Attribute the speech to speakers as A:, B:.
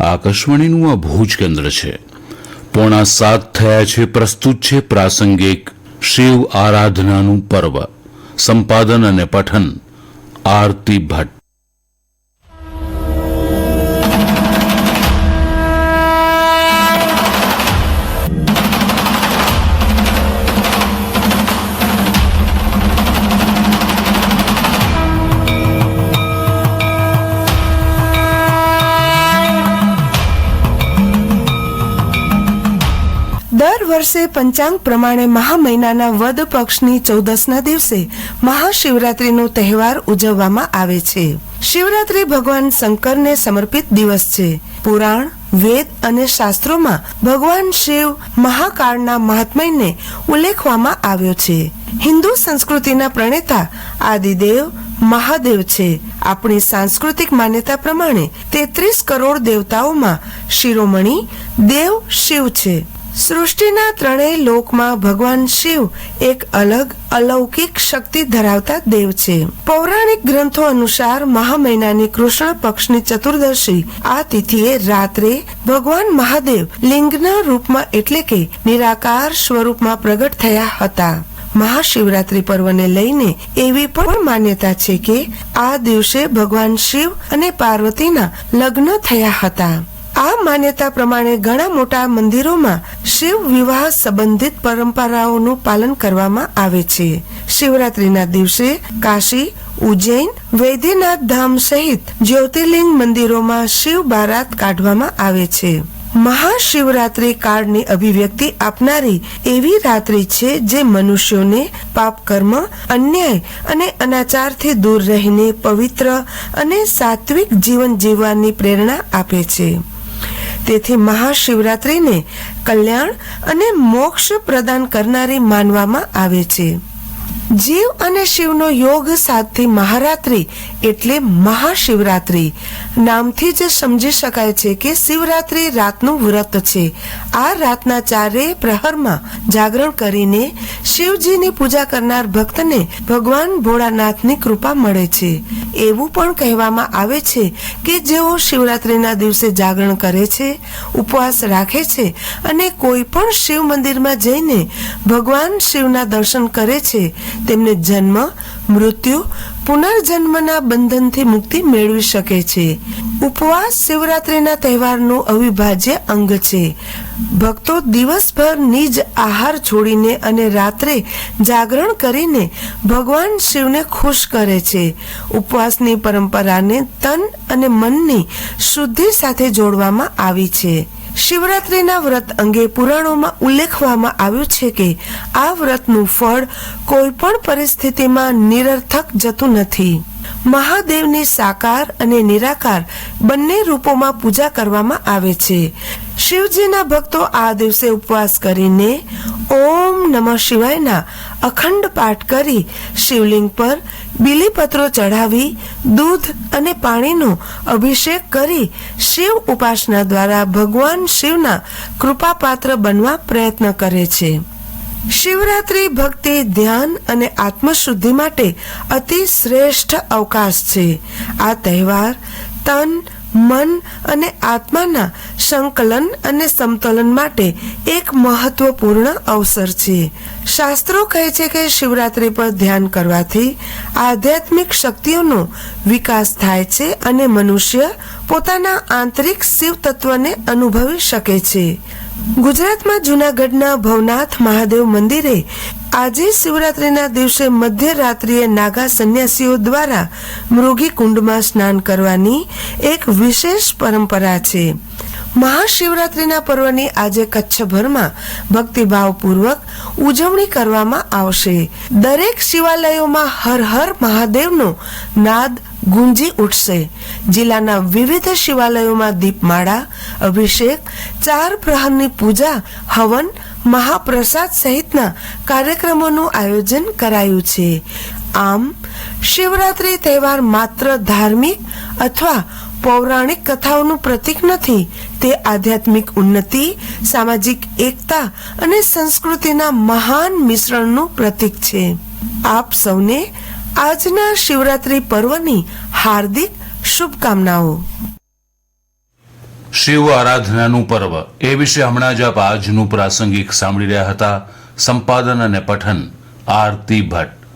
A: આકાશવાણીનું આ ભુજ કેન્દ્ર છે. પોણા સાત થયા છે, પ્રસ્તુત છે પ્રાસંગિક શિવ આરાધનાનું પર્વ. સંપાદન અને પઠન આરતી ભટ્ટ.
B: દર વર્ષે પંચાંગ પ્રમાણે મહા મહિનાના વદ પક્ષની ચૌદસના દિવસે મહાશિવરાત્રીનો તહેવાર ઉજવવામાં આવે છે. શિવરાત્રી ભગવાન શંકરને સમર્પિત દિવસ છે. પુરાણ, વેદ અને શાસ્ત્રોમાં ભગવાન શિવ મહાકાળના મહાત્મયને ઉલ્લેખવામાં આવ્યો છે. હિન્દુ સંસ્કૃતિના પ્રણેતા આદિદેવ મહાદેવ છે. આપણી સાંસ્કૃતિક માન્યતા પ્રમાણે તેત્રીસ કરોડ દેવતાઓમાં શિરોમણી દેવ શિવ છે. સૃષ્ટિના ત્રણેય લોકમાં ભગવાન શિવ એક અલગ અલૌકિક શક્તિ ધરાવતા દેવ છે. પૌરાણિક ગ્રંથો અનુસાર મહા મહિનાની કૃષ્ણ પક્ષની ચતુર્દશી આ તિથિએ રાત્રે ભગવાન મહાદેવ લિંગના રૂપમાં એટલે કે નિરાકાર સ્વરૂપમાં પ્રગટ થયા હતા. મહાશિવરાત્રી પર્વને લઈને એવી પણ માન્યતા છે કે આ દિવસે ભગવાન શિવ અને પાર્વતીના લગ્ન થયા હતા. આ માન્યતા પ્રમાણે ઘણા મોટા મંદિરોમાં શિવ વિવાહ સંબંધિત પરંપરાઓનું પાલન કરવામાં આવે છે. શિવરાત્રીના દિવસે કાશી, ઉજ્જૈન, વૈદ્યનાથ ધામ સહિત જ્યોતિર્લિંગ મંદિરોમાં શિવ બારાત કાઢવામાં આવે છે. મહાશિવરાત્રી કાળની અભિવ્યક્તિ આપનારી એવી રાત્રિ છે જે મનુષ્યોને પાપ કર્મ અન્યાય અને અનાચારથી દૂર રહીને પવિત્ર અને સાત્વિક જીવન જીવવાની પ્રેરણા આપે છે. તેથી મહાશિવરાત્રીને કલ્યાણ અને મોક્ષ પ્રદાન કરનારી માનવામાં આવે છે. જીવ અને શિવનો યોગ સાધતી મહારાત્રી એટલે મહાશિવરાત્રી. નામથી જ સમજી શકાય છે કે શિવરાત્રી રાતનું વ્રત છે. આ રાતના ચારેય પ્રહરમાં જાગરણ કરીને શિવજીની પૂજા કરનાર ભક્તને ભગવાન ભોળાનાથની કૃપા મળે છે. એવું પણ કહેવામાં આવે છે કે જેઓ શિવરાત્રીના દિવસે જાગરણ કરે છે, ઉપવાસ રાખે છે અને કોઈ પણ શિવ મંદિરમાં જઈને ભગવાન શિવના દર્શન કરે છે, તેમને જન્મ મૃત્યુ પુનર્જન્મના બંધનથી મુક્તિ મેળવી શકે છે. ઉપવાસ શિવરાત્રીના તહેવારનું અવિભાજ્ય અંગ છે. ભક્તો દિવસભર નિજ આહાર છોડીને અને રાત્રે જાગરણ કરીને ભગવાન શિવને ખુશ કરે છે. ઉપવાસની પરંપરાને તન અને મનની શુદ્ધિ સાથે જોડવામાં આવી છે. શિવરાત્રીના વ્રત અંગે પુરાણોમાં ઉલ્લેખવામાં આવ્યું છે કે આ વ્રતનું ફળ કોઈ પણ પરિસ્થિતિમાં નિરર્થક જતું નથી. મહાદેવની સાકાર અને નિરાકાર બંને રૂપોમાં પૂજા કરવામાં આવે છે. શિવજીના ભક્તો આ દિવસે ઉપવાસ કરીને ઓમ નમઃ શિવાયના અખંડ પાઠ કરી શિવલિંગ પર બીલીપત્રો ચઢાવી, દૂધ અને પાણીનો અભિષેક કરી શિવ ઉપાસના દ્વારા ભગવાન શિવના કૃપાપાત્ર બનવા પ્રયત્ન કરે છે. શિવરાત્રી ભક્તિ, ધ્યાન અને આત્મશુદ્ધિ માટે અતિ શ્રેષ્ઠ અવકાશ છે. આ તહેવાર તન મન અને આત્માના સંકલન અને સમતોલન માટે એક મહત્વપૂર્ણ અવસર છે. શાસ્ત્રો કહે છે કે શિવરાત્રી પર ધ્યાન કરવાથી આધ્યાત્મિક શક્તિઓનો વિકાસ થાય છે અને મનુષ્ય પોતાના આંતરિક શિવ તત્વને અનુભવી શકે છે. ગુજરાતમાં જૂનાગઢના ભવનાથ મહાદેવ મંદિરે આજે શિવરાત્રીના દિવસે મધ્યરાત્રિએ નાગા સંન્યાસીઓ દ્વારા મૃગી કુંડમાં સ્નાન કરવાની એક વિશેષ પરંપરા છે. મહાશિવરાત્રીના પર્વની આજે કચ્છભરમાં ભક્તિભાવપૂર્વક ઉજવણી કરવામાં આવશે. દરેક શિવાલયોમાં હર હર મહાદેવનો નાદ ગુંજી ઉઠશે. જિલ્લાના વિવિધ શિવાલયોમાં દીપમાળા, અભિષેક, ચાર પ્રહરની પૂજા, હવન મહાપ્રસાદ સહિતના કાર્યક્રમોનું આયોજન કરાયું છે. આમ, શિવરાત્રી તહેવાર માત્ર ધાર્મિક અથવા પૌરાણિક કથાઓનું પ્રતીક નથી, તે આધ્યાત્મિક ઉન્નતિ, સામાજિક એકતા અને સંસ્કૃતિના મહાન મિશ્રણનું પ્રતીક છે. આપ સૌને આજના શિવરાત્રી પર્વની હાર્દિક શુભકામનાઓ.
A: શિવ આરાધનાનું પર્વ. એ વિશે હમણાં જ આપ આજનું પ્રાસંગિક સાંભળી રહ્યા હતા. સંપાદન અને પઠન, આરતી ભટ્ટ.